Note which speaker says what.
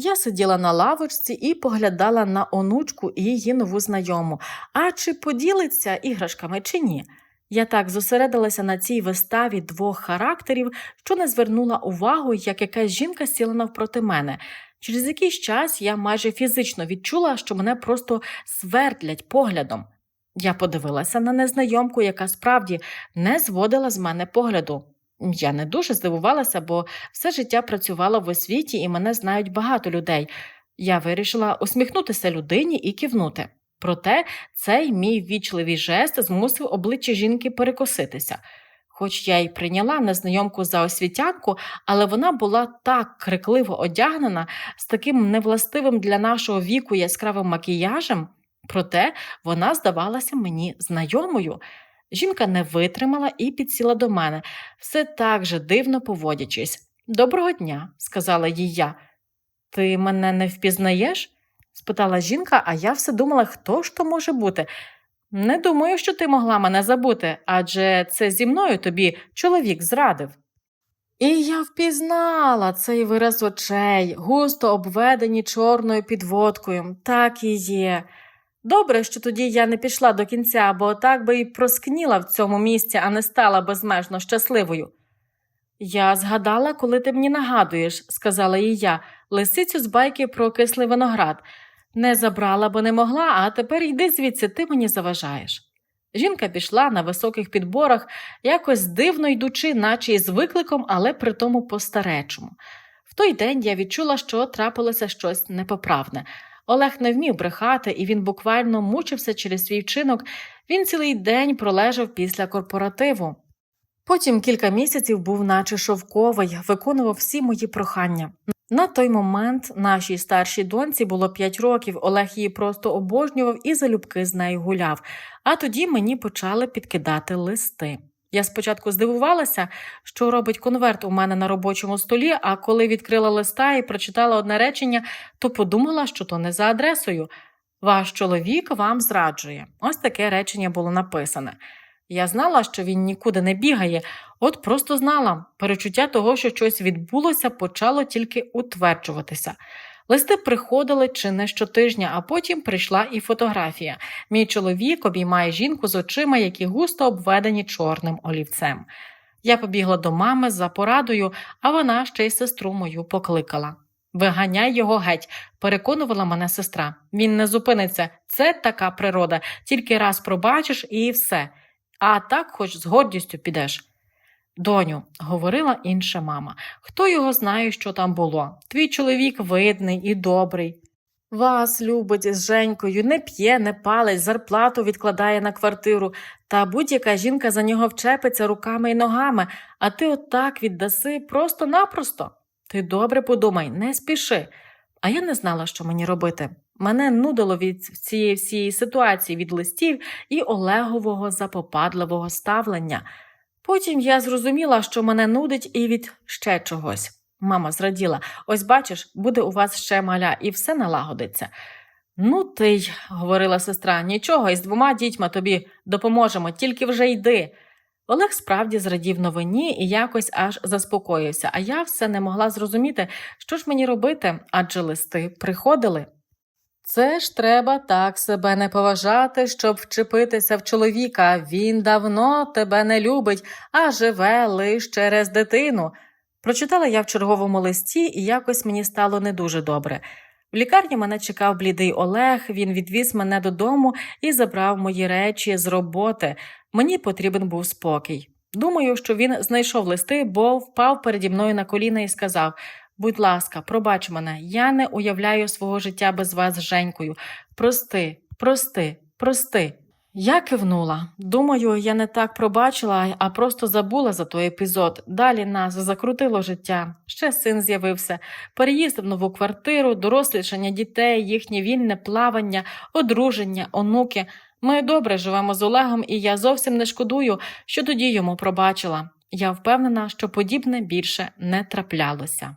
Speaker 1: Я сиділа на лавочці і поглядала на онучку і її нову знайому. А чи поділиться іграшками, чи ні? Я так зосередилася на цій виставі двох характерів, що не звернула увагу, як якась жінка сіла навпроти мене. Через якийсь час я майже фізично відчула, що мене просто свердлять поглядом. Я подивилася на незнайомку, яка справді не зводила з мене погляду. Я не дуже здивувалася, бо все життя працювала в освіті і мене знають багато людей. Я вирішила усміхнутися людині і кивнути. Проте цей мій ввічливий жест змусив обличчя жінки перекоситися. Хоч я й прийняла незнайомку за освітянку, але вона була так крикливо одягнена з таким невластивим для нашого віку яскравим макіяжем, проте вона здавалася мені знайомою. Жінка не витримала і підсіла до мене, все так же дивно поводячись. Доброго дня, сказала їй я. Ти мене не впізнаєш? спитала жінка, а я все думала, хто ж то може бути. Не думаю, що ти могла мене забути, адже це зі мною тобі чоловік зрадив. І я впізнала цей вираз очей, густо обведені чорною підводкою. Так і є. Добре, що тоді я не пішла до кінця, бо так би і проскніла в цьому місці, а не стала безмежно щасливою. Я згадала, коли ти мені нагадуєш, сказала їй я, лисицю з байки про кислий виноград. Не забрала, бо не могла, а тепер йди звідси, ти мені заважаєш. Жінка пішла на високих підборах, якось дивно йдучи, наче із викликом, але при тому по-старечому. В той день я відчула, що трапилося щось непоправне. Олег не вмів брехати, і він буквально мучився через свій вчинок. Він цілий день пролежав після корпоративу. Потім кілька місяців був наче шовковий, виконував всі мої прохання. На той момент нашій старшій доньці було 5 років, Олег її просто обожнював і залюбки з нею гуляв, а тоді мені почали підкидати листи. Я спочатку здивувалася, що робить конверт у мене на робочому столі, а коли відкрила листа і прочитала одне речення, то подумала, що то не за адресою. Ваш чоловік вам зраджує. Ось таке речення було написане. Я знала, що він нікуди не бігає, от просто знала. Перечуття того, що щось відбулося, почало тільки утверджуватися. Листи приходили чи не щотижня, а потім прийшла і фотографія. Мій чоловік обіймає жінку з очима, які густо обведені чорним олівцем. Я побігла до мами за порадою, а вона ще й сестру мою покликала. Виганяй його геть, переконувала мене сестра. Він не зупиниться. Це така природа, тільки раз пробачиш і все. А так хоч з гордістю підеш. Доню, говорила інша мама, хто його знає, що там було? Твій чоловік видний і добрий. Вас любить з Женькою, не п'є, не палить, зарплату відкладає на квартиру, та будь-яка жінка за нього вчепиться руками і ногами, а ти отак віддаси просто-напросто. Ти добре подумай, не спіши. А я не знала, що мені робити. Мене нудило від цієї всієї ситуації від листів і Олегового запопадливого ставлення. Потім я зрозуміла, що мене нудить і від ще чогось. Мама зраділа ось бачиш, буде у вас ще маля, і все налагодиться. Ну, ти й, говорила сестра, нічого, із двома дітьми тобі допоможемо, тільки вже йди. Олег справді зрадів новині і якось аж заспокоївся, а я все не могла зрозуміти, що ж мені робити, адже листи приходили. Це ж треба так себе не поважати, щоб вчепитися в чоловіка. Він давно тебе не любить, а живе лише через дитину. Прочитала я в черговому листі, і якось мені стало не дуже добре. В лікарні мене чекав блідий Олег, він відвіз мене додому і забрав мої речі з роботи. Мені потрібен був спокій. Думаю, що він знайшов листи, бо впав переді мною на коліна і сказав Будь ласка, пробач мене, я не уявляю свого життя без вас з Женькою. Прости, прости, прости. Я кивнула. Думаю, я не так пробачила, а просто забула за той епізод. Далі нас закрутило життя. Ще син з'явився, переїзд в нову квартиру, дорослішання дітей, їхнє вільне плавання, одруження, онуки. Ми добре живемо з Олегом, і я зовсім не шкодую, що тоді йому пробачила. Я впевнена, що подібне більше не траплялося.